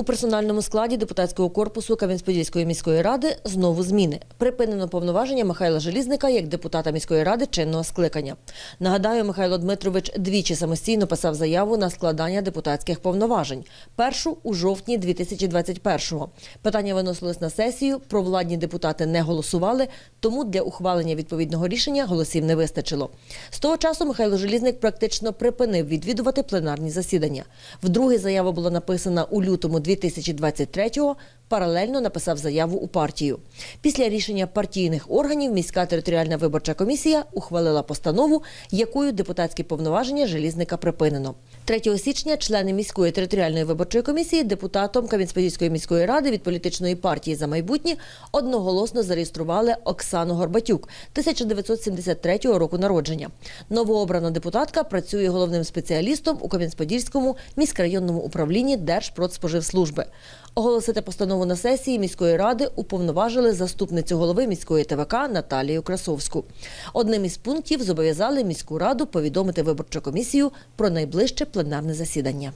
У персональному складі депутатського корпусу Кам'янець-Подільської міської ради знову зміни. Припинено повноваження Михайла Желізника як депутата міської ради чинного скликання. Нагадаю, Михайло Дмитрович двічі самостійно писав заяву на складання депутатських повноважень. Першу у жовтні 2021-го. Питання виносилось на сесію. Провладні депутати не голосували, тому для ухвалення відповідного рішення голосів не вистачило. З того часу Михайло Желізник практично припинив відвідувати пленарні засідання. Вдруге заява була написана у лютому 2023-го, паралельно написав заяву у партію. Після рішення партійних органів міська територіальна виборча комісія ухвалила постанову, якою депутатські повноваження Желізника припинено. 3 січня члени міської територіальної виборчої комісії депутатом Кам'янець-Подільської міської ради від політичної партії за майбутнє одноголосно зареєстрували Оксану Горбатюк 1973 року народження. Новообрана депутатка працює головним спеціалістом у Кам'янець-Подільському міськрайонному управлінні Держпродспоживслужби. Оголосити постанову на сесії міської ради уповноважили заступницю голови міської ТВК Наталію Красовську. Одним із пунктів зобов'язали міську раду повідомити виборчу комісію про найближче пленарне засідання.